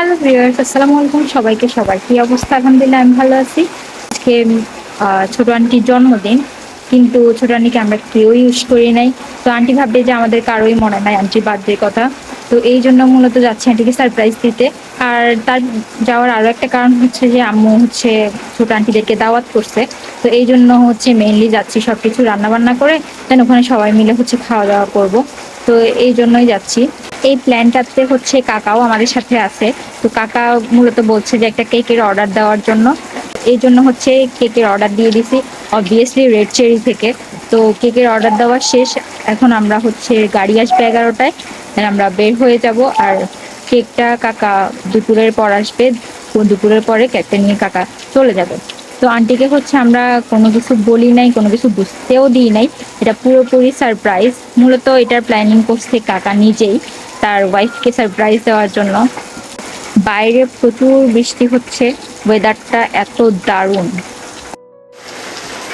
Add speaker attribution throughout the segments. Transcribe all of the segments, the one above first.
Speaker 1: Hello viewers, আসসালামু আলাইকুম সবাইকে, সবার কি অবস্থা? আলহামদুলিল্লাহ, আমি ভালো আছি। আজকে ছোট আন্টির জন্মদিন, কিন্তু ছোট আন্টিকে আমরা কেউ ইউজ করি নাই। তো আন্টি ভাববে যে আমাদের কারোই মনে নাই, আন্টির বার্থডের কথা। তো এই জন্য মূলত যাচ্ছি আন্টিকে সারপ্রাইজ দিতে। আর তার যাওয়ার আরও একটা কারণ হচ্ছে যে আম্মু হচ্ছে ছোট আন্টিদেরকে দাওয়াত করছে। তো এই জন্য হচ্ছে মেনলি যাচ্ছি সবকিছু রান্না বান্না করে দেন ওখানে সবাই মিলে হচ্ছে খাওয়া দাওয়া করব। তো এই জন্যই যাচ্ছি। এই প্ল্যানটাতে হচ্ছে কাকাও আমাদের সাথে আছে। তো কাকা মূলত বলছে যে একটা কেকের অর্ডার দেওয়ার জন্য। এই জন্য হচ্ছে কেকের অর্ডার দিয়ে দিছি অবভিয়াসলি রেড চেরি থেকে। তো কেকের অর্ডার দেওয়া শেষ, এখন আমরা হচ্ছে গাড়ি আসবে এগারোটায়। আমরা বের হয়ে যাব আর কেকটা কাকা দুপুরের পর আসবে। দুপুরের পরে কেকটা নিয়ে কাকা চলে যাবে। তো আন্টিকে হচ্ছে আমরা কোনো কিছু বলি নাই, কোনো কিছু বুঝতেও দিই নাই। এটা পুরোপুরি সারপ্রাইজ মূলত এটার প্ল্যানিং করছে কাকা নিজেই, তার ওয়াইফকে সারপ্রাইজ দেওয়ার জন্য। বাইরে প্রচুর বৃষ্টি হচ্ছে ওয়েদারটা এত দারুণ।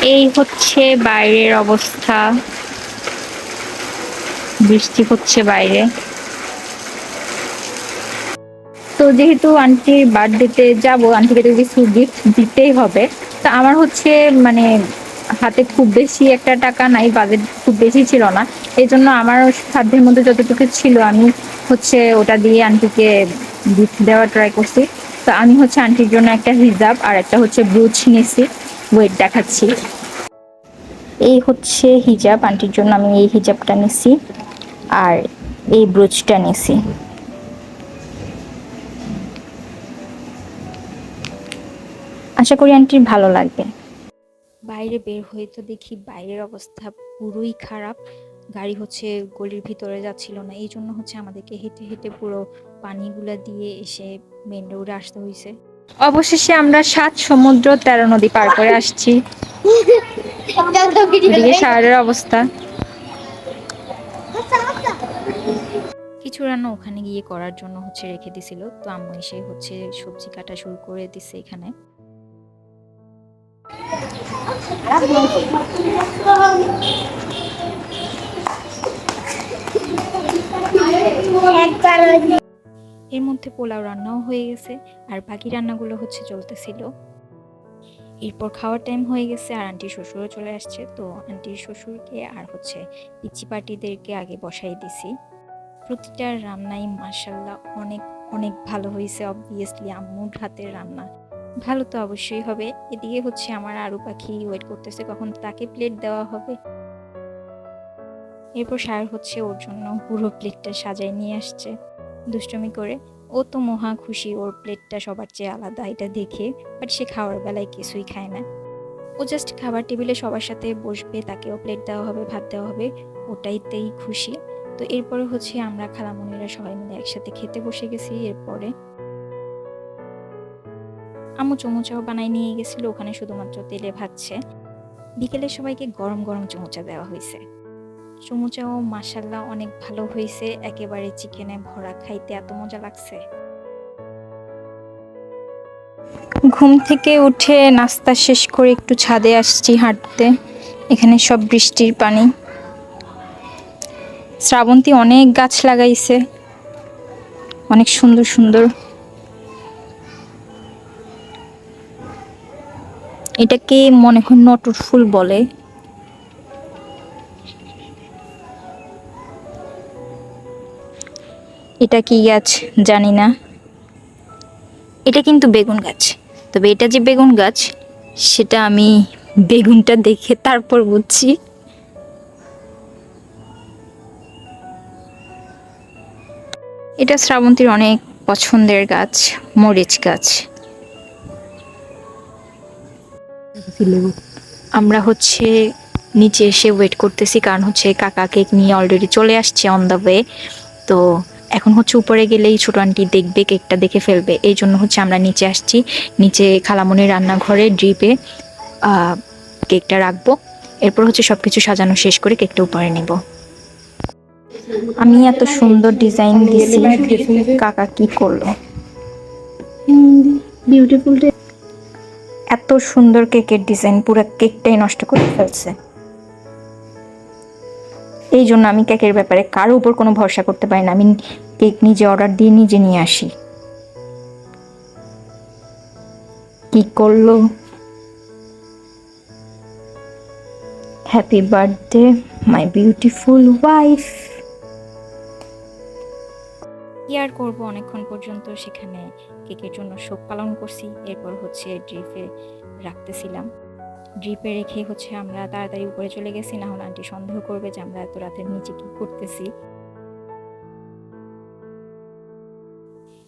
Speaker 1: এই হচ্ছে বাইরের অবস্থা। বৃষ্টি হচ্ছে বাইরে। তো যেহেতু আন্টির বার্থডেতে যাব, আন্টিকে তো কিছু গিফট দিতেই হবে। তা আমার হচ্ছে মানে হাতে খুব বেশি একটা টাকা নাই বাজেট খুব বেশি ছিল না। এই জন্য আমার সাধ্যের মধ্যে যতটুকু ছিল, আমি হচ্ছে ওটা দিয়ে আন্টিকে গিফট দেওয়ার ট্রাই করছি। তো আমি হচ্ছে আন্টির জন্য একটা হিজাব আর একটা হচ্ছে ব্রুচ নিয়েছি ওয়েট দেখাচ্ছি। এই হচ্ছে হিজাব, আন্টির জন্য আমি এই হিজাবটা নিছি আর এই ব্রুচটা নিছি। আশা করি আন্টির ভালো লাগবে। বাইরে বের হয়ে তো দেখি বাইরের অবস্থা পুরোই খারাপ। গাড়ি হচ্ছে গলির ভিতরে যাচ্ছিল না এই জন্য হচ্ছে আমাদেরকে হেঁটে হেঁটে পুরো পানিগুলা দিয়ে এসে মেন রোডে আসতে হয়েছে অবশেষে আমরা সাত সমুদ্র তেরো নদী পার করে আসছি। শহরের অবস্থা। কিছু রান্না ওখানে গিয়ে করার জন্য হচ্ছে রেখে দিছিল। তো আম্মু এসে হচ্ছে সবজি কাটা শুরু করে দিছে এখানে। এর মধ্যে পোলাও রান্নাও হয়ে গেছে আর বাকি রান্নাগুলো হচ্ছে চলতেছিল। এরপর খাওয়ার টাইম হয়ে গেছে আর আন্টি শ্বশুরও চলে আসছে। তো আন্টির শ্বশুরকে আর হচ্ছে পিচি পার্টিদেরকে আগে বসাই দিছি। প্রতিটা রান্নাই মার্শাল্লাহ অনেক অনেক ভালো হয়েছে অবভিয়াসলি আম্মুর হাতের রান্না। ভালো তো অবশ্যই হবে। এদিকে হচ্ছে আমার আরু পাখি ওয়েট করতেছে, কখন তাকে প্লেট দেওয়া হবে। এরপর সার হচ্ছে ওর জন্য পুরো প্লেটটা সাজায় নিয়ে আসছে, দুষ্টমি করে। ও তো মহা খুশি ওর প্লেটটা সবার চেয়ে আলাদা, এটা দেখে। বাট সে খাওয়ার বেলায় কিছুই খায় না। ও জাস্ট খাবার টেবিলে সবার সাথে বসবে, তাকেও প্লেট দেওয়া হবে, ভাত দেওয়া হবে, ওটাইতেই খুশি। তো এরপরে হচ্ছে আমরা খালামুনিরা সবাই মিলে একসাথে খেতে বসে গেছি, এরপরে আম্মু চমুচাও বানাই নিয়ে গেছিল, ওখানে শুধুমাত্র তেলে ভাজছে। বিকেলে সবাইকে গরম গরম চমুচা দেওয়া হয়েছে। চমুচাও মাসাল্লাহ অনেক ভালো হয়েছে, একেবারে চিকেনে ভরা খাইতে এত মজা লাগছে। ঘুম থেকে উঠে নাস্তা শেষ করে একটু ছাদে আসছি হাঁটতে, এখানে সব বৃষ্টির পানি। শ্রাবন্তী অনেক গাছ লাগাইছে। অনেক সুন্দর সুন্দর। এটাকে মনে হয় নটর ফুল বলে। এটা কি গাছ? জানি না। এটা কিন্তু বেগুন গাছ। তবে এটা যে বেগুন গাছ, সেটা আমি বেগুনটা দেখে তারপর বুঝছি। এটা শ্রাবন্তীর অনেক পছন্দের গাছ, মরিচ গাছ। আমরা হচ্ছে নিচে এসে ওয়েট করতেছি, কারণ হচ্ছে কাকা কেক নিয়ে অলরেডি চলে আসছে অন দ্য ওয়ে তো এখন হচ্ছে উপরে গেলেই ছোট আন্টি দেখবে কেকটা দেখে ফেলবে। এই জন্য হচ্ছে আমরা নিচে আসছি। নিচে খালামনির রান্নাঘরে ড্রিপে কেকটা রাখব। এরপর হচ্ছে সব কিছু সাজানো শেষ করে কেকটা উপরে নিব। আমি এত সুন্দর ডিজাইন দিছি কাকা কি করল?
Speaker 2: বিউটিফুল
Speaker 1: এত সুন্দর কেকের ডিজাইন পুরো কেকটাই নষ্ট করে ফেলছে। এই জন্য আমি কেকের ব্যাপারে কারও উপর কোনো ভরসা করতে পারি না। আমি কেক নিজে অর্ডার দিয়ে নিজে নিয়ে আসি। কি করল? Happy birthday my beautiful wife কি আর করব অনেকক্ষণ পর্যন্ত সেখানে কেকের জন্য শোক পালন করছি। এরপর হচ্ছে ড্রিপে রাখতেছিলাম। ড্রিপে রেখে হচ্ছে আমরা তাড়াতাড়ি উপরে চলে গেছি। না হলে আন্টি সন্দেহ করবে যে আমরা এত রাতের নিচে কি করতেছি।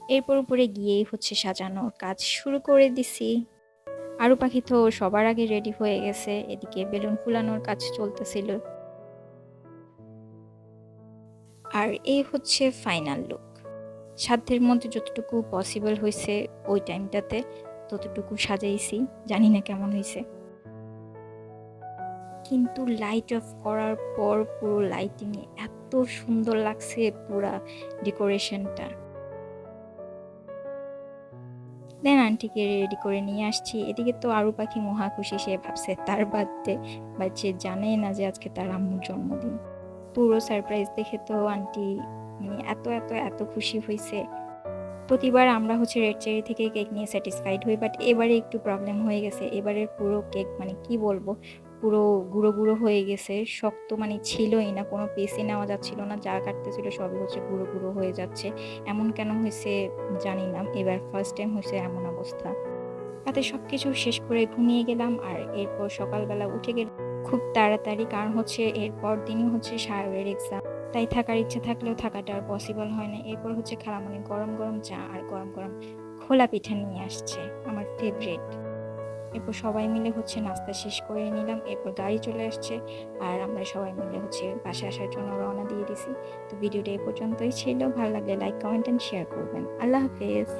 Speaker 1: এরপর উপরে গিয়েই হচ্ছে সাজানোর কাজ শুরু করে দিছি। আরু পাখি তো সবার আগে রেডি হয়ে গেছে। এদিকে বেলুন ফুলানোর কাজ চলতেছিল। আর এই হচ্ছে ফাইনাল লুক সাধ্যের মধ্যে যতটুকু পসিবল হয়েছে ওই টাইমটাতে ততটুকু সাজাইছি। জানি না কেমন হয়েছে। কিন্তু লাইট অফ করার পর পুরো লাইটিং এত সুন্দর লাগছে পুরা ডেকোরেশনটা দেন আন্টিকে রেডি করে নিয়ে আসছি। এদিকে তো আরও পাখি মহা খুশি, সে ভাবছে তার বার্থডে বা সে জানে না যে আজকে তার আম্মুর জন্মদিন। পুরো সারপ্রাইজ দেখে তো আন্টি মানে এত এত এত খুশি হয়েছে প্রতিবার আমরা হচ্ছে রেড চেরি থেকে কেক নিয়ে স্যাটিসফাইড হই বাট এবারে একটু প্রবলেম হয়ে গেছে। এবারের পুরো কেক মানে কি বলব? পুরো গুঁড়ো গুঁড়ো হয়ে গেছে। শক্ত মানে ছিলই না, কোনো পিসই নেওয়া যাচ্ছিল না। যা কাটতেছিল সবই হচ্ছে গুঁড়ো গুঁড়ো হয়ে যাচ্ছে। এমন কেন হয়েছে জানি না। এবার ফার্স্ট টাইম হয়েছে এমন অবস্থা। রাতে সব কিছু শেষ করে ঘুমিয়ে গেলাম আর এরপর সকালবেলা উঠে গেলাম। খুব তাড়াতাড়ি, কারণ হচ্ছে এরপর দিনই হচ্ছে সাহেবের এক্সাম তাই থাকার ইচ্ছে থাকলেও থাকাটা আর পসিবল হয় না। এরপর হচ্ছে খালামণি গরম গরম চা আর গরম গরম খোলা পিঠা নিয়ে আসছে, আমার ফেভারিট এরপর সবাই মিলে হচ্ছে নাস্তা শেষ করে নিলাম, এরপর গাড়ি চলে আসছে আর আমরা সবাই মিলে হচ্ছে বাসে আসার জন্য রওনা দিয়ে দিছি। তো ভিডিওটা এ পর্যন্তই ছিল, ভালো লাগলে লাইক কমেন্ট অ্যান্ড শেয়ার করবেন। আল্লাহ হাফেজ।